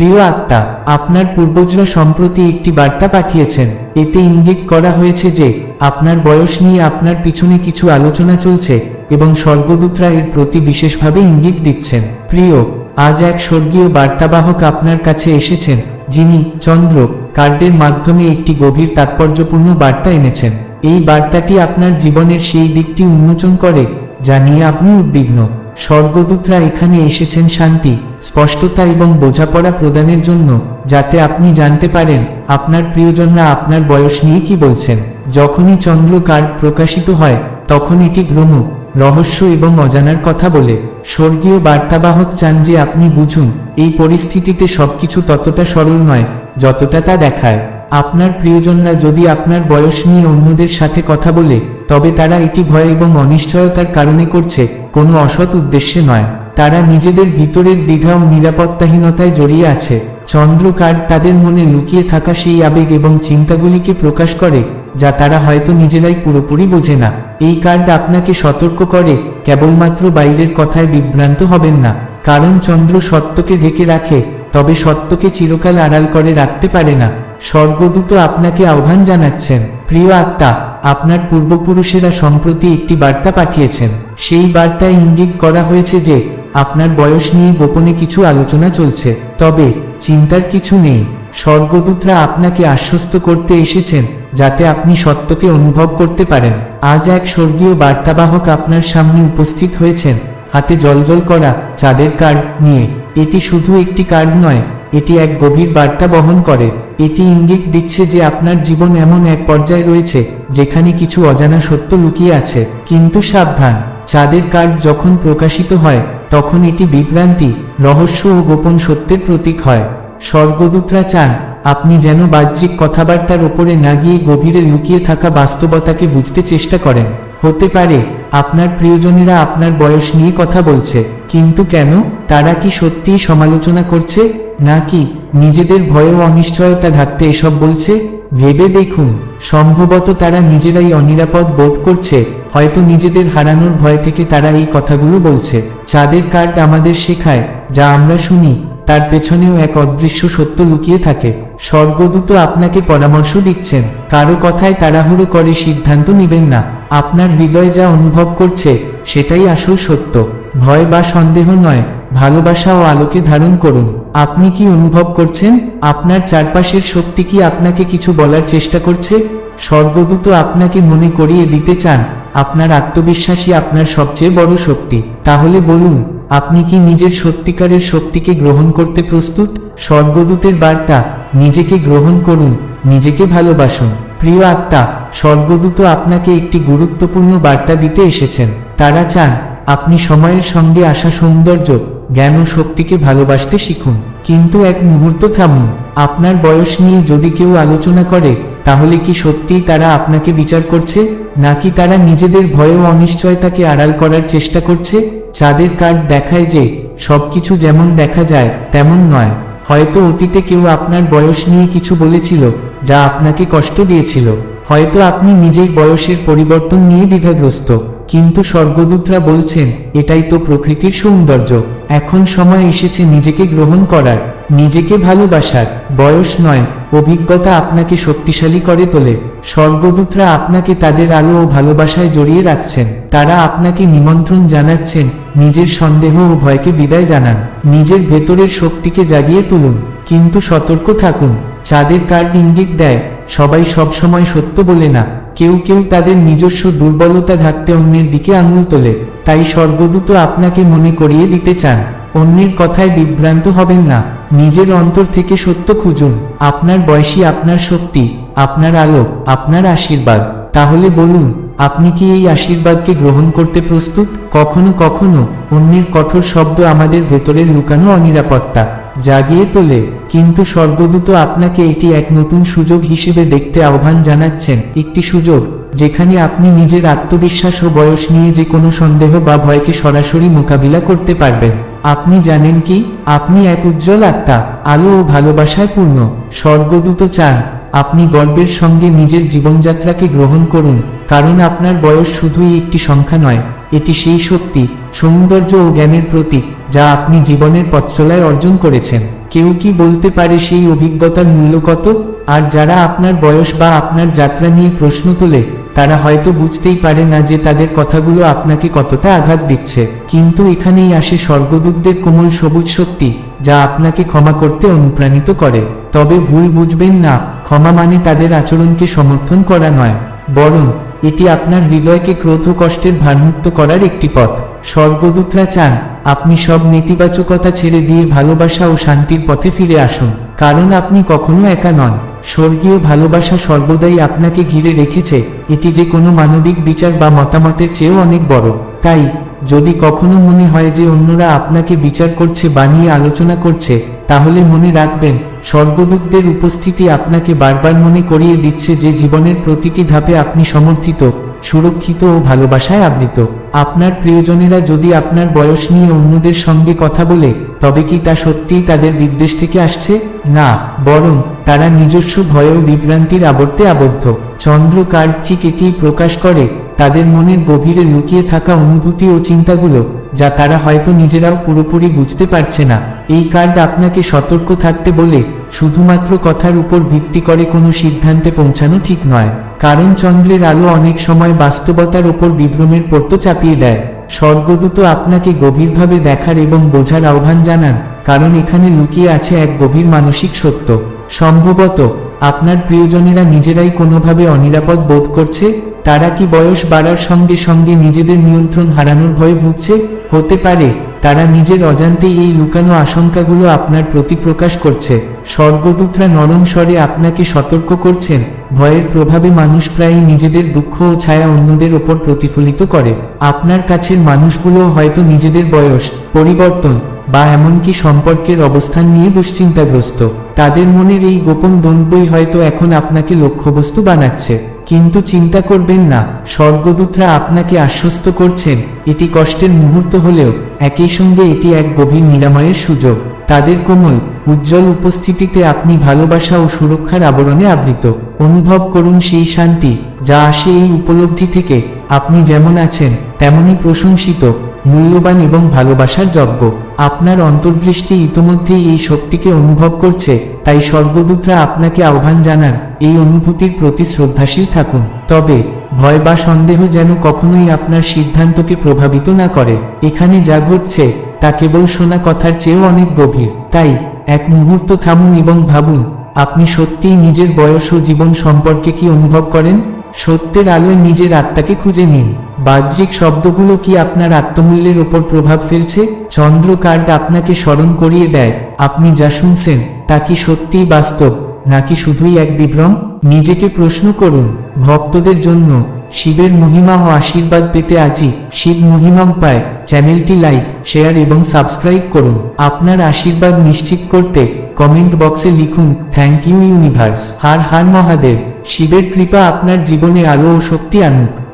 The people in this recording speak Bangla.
প্রিয় আত্মা, আপনার পূর্বজরা সম্প্রতি একটি বার্তা পাঠিয়েছেন। এতে ইঙ্গিত করা হয়েছে যে, আপনার বয়স নিয়ে আপনার পিছনে কিছু আলোচনা চলছে এবং স্বর্গদূতরা এর প্রতি বিশেষভাবে ইঙ্গিত দিচ্ছেন। প্রিয়, আজ এক স্বর্গীয় বার্তাবাহক আপনার কাছে এসেছেন, যিনি চন্দ্র কার্ডের মাধ্যমে একটি গভীর তাৎপর্যপূর্ণ বার্তা এনেছেন। এই বার্তাটি আপনার জীবনের সেই দিকটি উন্মোচন করে, যা নিয়ে আপনি উদ্বিগ্ন। স্বর্গদূতরা এখানে এসেছেন শান্তি, স্পষ্টতা এবং বোঝাপড়া প্রদানের জন্য, যাতে আপনি জানতে পারেন, আপনার প্রিয়জনরা আপনার বয়স নিয়ে কি বলছেন। যখনই চন্দ্র কার্ড প্রকাশিত হয়, তখন এটি ভ্রম রহস্য এবং অজানার কথা বলে। স্বর্গীয় বার্তাবাহক চান যে আপনি বুঝুন, এই পরিস্থিতিতে সবকিছু ততটা সরল নয়, যতটা তা দেখায়। আপনার প্রিয়জনরা যদি আপনার বয়স নিয়ে অন্যদের সাথে কথা বলে, তবে তারা এটি ভয় এবং অনিশ্চয়তার কারণে করছে। কোনো অসৎ উদ্দেশ্যে নয়। তারা নিজেদের ভিতরের দ্বিধা ও নিরাপত্তাহীনতায় জড়িয়ে আছে। চন্দ্র কার্ড তাদের মনে লুকিয়ে থাকা সেই আবেগ এবং চিন্তাগুলিকে প্রকাশ করে, যা তারা হয়তো নিজেরাই পুরোপুরি বোঝে না। এই কার্ড আপনাকে সতর্ক করে, কেবলমাত্র বাইরের কথায় বিভ্রান্ত হবেন না। কারণ চন্দ্র সত্যকে ঢেকে রাখে, তবে সত্যকে চিরকাল আড়াল করে রাখতে পারে না। স্বর্গদূত আপনাকে আহ্বান জানাচ্ছেন, প্রিয় আত্মা আপনার পূর্বপুরুষেরা সম্প্রতি একটি বার্তা পাঠিয়েছেন। সেই বার্তায় ইঙ্গিত করা হয়েছে যে, আপনার বয়স নিয়ে গোপনে কিছু আলোচনা চলছে। তবে, চিন্তার কিছু নেই। স্বর্গদূতরা আপনাকে আশ্বস্ত করতে এসেছেন, যাতে আপনি সত্যকে অনুভব করতে পারেন। আজ এক স্বর্গীয় বার্তাবাহক আপনার সামনে উপস্থিত হয়েছেন। হাতে জলজল করা, চাঁদের কার্ড নিয়ে। এটি শুধু একটি কার্ড নয়, এটি এক গভীর বার্তা বহন করে। এটি ইঙ্গিত দিচ্ছে যে আপনার জীবন এমন এক পর্যায়ে রয়েছে, যেখানে কিছু অজানা সত্য লুকিয়ে আছে। কিন্তু সাবধান, চাঁদের কার্ড যখন প্রকাশিত হয়, তখন এটি বিভ্রান্তি, রহস্য ও গোপন সত্যের প্রতীক হয়। স্বর্গদূতরা চান, আপনি যেন বাহ্যিক কথাবার্তার ওপরে না গিয়ে গভীরে লুকিয়ে থাকা বাস্তবতাকে বুঝতে চেষ্টা করেন। হতে পারে, আপনার প্রিয়জনেরা আপনার বয়স নিয়ে কথা বলছে। কিন্তু কেন? তারা কি সত্যিই সমালোচনা করছে? নাকি নিজেদের ভয় ও অনিশ্চয়তা ঢাকতে এসব বলছে? ভেবে দেখুন, সম্ভবত তারা নিজেরাই অনিরাপদ বোধ করছে। হয়তো নিজেদের হারানোর ভয় থেকে তারা এই কথাগুলো বলছে। চাঁদের কার্ড আমাদের শেখায়, যা আমরা শুনি, তার পেছনেও এক অদৃশ্য সত্য লুকিয়ে থাকে। স্বর্গদূত আপনাকে পরামর্শ দিচ্ছেন। কারও কথায় তাড়াহুড়ো করে সিদ্ধান্ত নেবেন না। আপনার হৃদয় যা অনুভব করছে, সেটাই আসল সত্য। ভয় বা সন্দেহ নয়, ভালোবাসা ও আলোকে ধারণ করুন। আপনি কি অনুভব করছেন? আপনার চারপাশের শক্তি কি আপনাকে কিছু বলার চেষ্টা করছে? স্বর্গদূত আপনাকে মনে করিয়ে দিতে চান, আপনার আত্মবিশ্বাসী আপনার সবচেয়ে বড় শক্তি। তাহলে বলুন, আপনি কি নিজের সত্যিকারের শক্তিকে গ্রহণ করতে প্রস্তুত? স্বর্গদূতের বার্তা, নিজেকে গ্রহণ করুন, নিজেকে ভালোবাসুন। প্রিয় আত্মা, স্বর্গদূত আপনাকে একটি গুরুত্বপূর্ণ বার্তা দিতে এসেছেন। তারা চান আপনি সময়ের সঙ্গে আসা সৌন্দর্য, জ্ঞান ও শক্তিকে ভালোবাসতে শিখুন। কিন্তু এক মুহূর্ত থামুন। আপনার বয়স নিয়ে যদি কেউ আলোচনা করে, তাহলে কি সত্যিই তারা আপনাকে বিচার করছে? নাকি তারা নিজেদের ভয় ও অনিশ্চয়তাকে আড়াল করার চেষ্টা করছে? চাঁদের কার্ড দেখায় যে, সবকিছু যেমন দেখা যায়, তেমন নয়। হয়তো অতীতে কেউ আপনার বয়স নিয়ে কিছু বলেছিল, যা আপনাকে কষ্ট দিয়েছিল। হয়তো আপনি নিজেই বয়সের পরিবর্তন নিয়ে দ্বিধাগ্রস্ত। কিন্তু স্বর্গদূতরা বলছেন, এটাই তো প্রকৃতির সৌন্দর্য। এখন সময় এসেছে নিজেকে গ্রহণ করার, নিজেকে ভালোবাসার। বয়স নয়, অভিজ্ঞতা আপনাকে শক্তিশালী করে তোলে। স্বর্গদূতরা আপনাকে তাদের আলো ও ভালোবাসায় জড়িয়ে রাখছেন। তারা আপনাকে নিমন্ত্রণ জানাচ্ছেন, নিজের সন্দেহ ও ভয়কে বিদায় জানান। নিজের ভেতরের শক্তিকে জাগিয়ে তুলুন। কিন্তু সতর্ক থাকুন। চাঁদের কার্ড ইঙ্গিত দেয় সবাই সবসময় সত্য বলে না। কেউ কেউ তাদের নিজস্ব দুর্বলতা ঢাকতে অন্যের দিকে আঙুল তোলে। তাই স্বর্গদূত আপনাকে মনে করিয়ে দিতে চান। অন্যের কথায় বিভ্রান্ত হবেন না। নিজের অন্তর থেকে সত্য খুঁজুন। আপনার বয়সী আপনার শক্তি, আপনার আলো, আপনার আশীর্বাদ। তাহলে বলুন, আপনি কি এই আশীর্বাদকে গ্রহণ করতে প্রস্তুত? কখনো কখনো অন্যের কঠোর শব্দ আমাদের ভেতরের লুকানো অনিরাপত্তা। জাগিয়ে তোলে, কিন্তু স্বর্গদূত আপনাকে এটি এক নতুন সুযোগ হিসেবে দেখতে আহ্বান জানাচ্ছেন। একটি সুযোগ, যেখানে আপনি নিজের আত্মবিশ্বাস ও বয়স নিয়ে যে কোনো সন্দেহ বা ভয়কে সরাসরি মোকাবিলা করতে পারবেন। আপনি জানেন কি? আপনি এক উজ্জ্বল আত্মা, আলো ও ভালোবাসায় পূর্ণ। স্বর্গদূত চান, আপনি গর্বের সঙ্গে নিজের জীবনযাত্রাকে গ্রহণ করুন, কারণ আপনার বয়স শুধুই একটি সংখ্যা নয়, এটি সেই শক্তি, সৌন্দর্য ও জ্ঞানের প্রতীক। যা আপনি জীবনের পথচলায় অর্জন করেছেন। কেউ কি বলতে পারে সেই অভিজ্ঞতার মূল্য কত? আর যারা আপনার বয়স বা আপনার যাত্রা নিয়ে প্রশ্ন তোলে, তারা হয়তো বুঝতেই পারে না যে তাদের কথাগুলো আপনাকে কতটা আঘাত দিচ্ছে। কিন্তু এখানেই আসে স্বর্গদূতদের কোমল সবুজ শক্তি, যা আপনাকে ক্ষমা করতে অনুপ্রাণিত করে। তবে ভুল বুঝবেন না, ক্ষমা মানে তাদের আচরণকে সমর্থন করা নয়, বরং এটি আপনার হৃদয়কে ক্রোধ কষ্টের ভারমুক্ত করার একটি পথ। স্বর্গদূতরা চান, আপনি সব নেতিবাচকতা ছেড়ে দিয়ে ভালোবাসা ও শান্তির পথে ফিরে আসুন। কারণ আপনি কখনো একা নন। স্বর্গীয় ভালোবাসা সর্বদাই আপনাকে ঘিরে রেখেছে। এটি যে কোনো মানবিক বিচার বা মতামতের চেয়েও অনেক বড়। তাই, যদি কখনো মনে হয় যে অন্যরা আপনাকে বিচার করছে বা নিয়ে আলোচনা করছে তাহলে মনে রাখবেন স্বর্গদূতদের উপস্থিতি আপনাকে বারবার মনে করিয়ে দিচ্ছে যে জীবনের প্রতিটি ধাপে আপনি সমর্থিত, সুরক্ষিত ও ভালোবাসায় আবৃত। আপনার প্রিয়জনেরা যদি আপনার বয়স নিয়ে অন্যদের সঙ্গে কথা বলে, তবে কি তা সত্যিই তাদের বিদ্বেষ থেকে আসছে? না, বরং তারা নিজস্ব ভয় ও বিভ্রান্তির আবর্তে আবদ্ধ। চন্দ্র কার্ড ঠিক এটিই প্রকাশ করে, তাদের মনের গভীরে লুকিয়ে থাকা অনুভূতি ও চিন্তাগুলো যা তারা হয়তো নিজেরাও পুরোপুরি বুঝতে পারছে না। এই কার্ড আপনাকে সতর্ক থাকতে বলে শুধুমাত্র কথার উপর ভিত্তি করে কোনো সিদ্ধান্তে পৌঁছানো ঠিক নয়। কারণ চন্দ্রের আলো অনেক সময় বাস্তবতার ওপর বিভ্রমের পর্ত চাপিয়ে দেয়। স্বর্গদূত আপনাকে গভীরভাবে দেখার এবং বোঝার আহ্বান জানান, কারণ এখানে লুকিয়ে আছে এক গভীর মানসিক সত্য। সম্ভবত আপনার প্রিয়জনেরা নিজেরাই কোনোভাবে অনিরাপদ বোধ করছে? তারা কি বয়স বাড়ার সঙ্গে সঙ্গে নিজেদের নিয়ন্ত্রণ হারানোর ভয়ে ভুগছে? হতে পারে, তারা নিজের অজান্তেই এই লুকানো আশঙ্কাগুলো আপনার প্রতি প্রকাশ করছে। স্বর্গদূতরা নরম স্বরে আপনাকে সতর্ক করছেন। ভয়ের প্রভাবে মানুষ প্রায়ই নিজেদের দুঃখ ও ছায়া অন্যদের ওপর প্রতিফলিত করে। আপনার কাছের মানুষগুলো হয়তো নিজেদের বয়স, পরিবর্তন বা এমনকি সম্পর্কের অবস্থান নিয়ে দুশ্চিন্তাগ্রস্ত। তাদের মনের এই গোপন দ্বন্দ্বই হয়তো এখন আপনাকে লক্ষ্যবস্তু বানাচ্ছে। কিন্তু চিন্তা করবেন না, স্বর্গদূতরা আপনাকে আশ্বস্ত করছেন, এটি কষ্টের মুহূর্ত হলেও, একই সঙ্গে এটি এক গভীর নিরাময়ের সুযোগ। তাদের কোমল, উজ্জ্বল উপস্থিতিতে আপনি ভালোবাসা ও সুরক্ষার আবরণে আবৃত। অনুভব করুন সেই শান্তি, যা আসে এই উপলব্ধি থেকে। আপনি যেমন আছেন, তেমনই প্রশংসিত। মূল্যবান এবং ভালোবাসার যজ্ঞ। আপনার অন্তর্দৃষ্টি ইতোমধ্যেই এই শক্তিকে অনুভব করছে, তাই স্বর্গদূতরা আপনাকে আহ্বান জানান, এই অনুভূতির প্রতি শ্রদ্ধাশীল থাকুন। তবে, ভয় বা সন্দেহ যেন কখনোই আপনার সিদ্ধান্তকে প্রভাবিত না করে। এখানে যা ঘটছে, তা কেবল শোনা কথার চেয়েও অনেক গভীর। তাই, এক মুহূর্ত থামুন এবং ভাবুন, আপনি সত্যিই নিজের বয়স ও জীবন সম্পর্কে কি অনুভব করেন? সত্যের আলোয় নিজের আত্মাকে খুঁজে নিন। বাহ্যিক শব্দগুলো কি আপনার আত্মমূল্যের ওপর প্রভাব ফেলছে? চন্দ্র কার্ড আপনাকে স্মরণ করিয়ে দেয়। আপনি যা শুনছেন, তা কি সত্যিই বাস্তব, নাকি শুধুই এক বিভ্রম? নিজেকে প্রশ্ন করুন, ভক্তদের জন্য শিবের মহিমা ও আশীর্বাদ পেতে আজই শিব মহিমা উপায় চ্যানেলটি লাইক, শেয়ার এবং সাবস্ক্রাইব করুন। আপনার আশীর্বাদ নিশ্চিত করতে কমেন্ট বক্সে লিখুন, thank you universe. Har Har Mahadev. শিবের কৃপা আপনার জীবনে আলো ও শক্তি আনুক।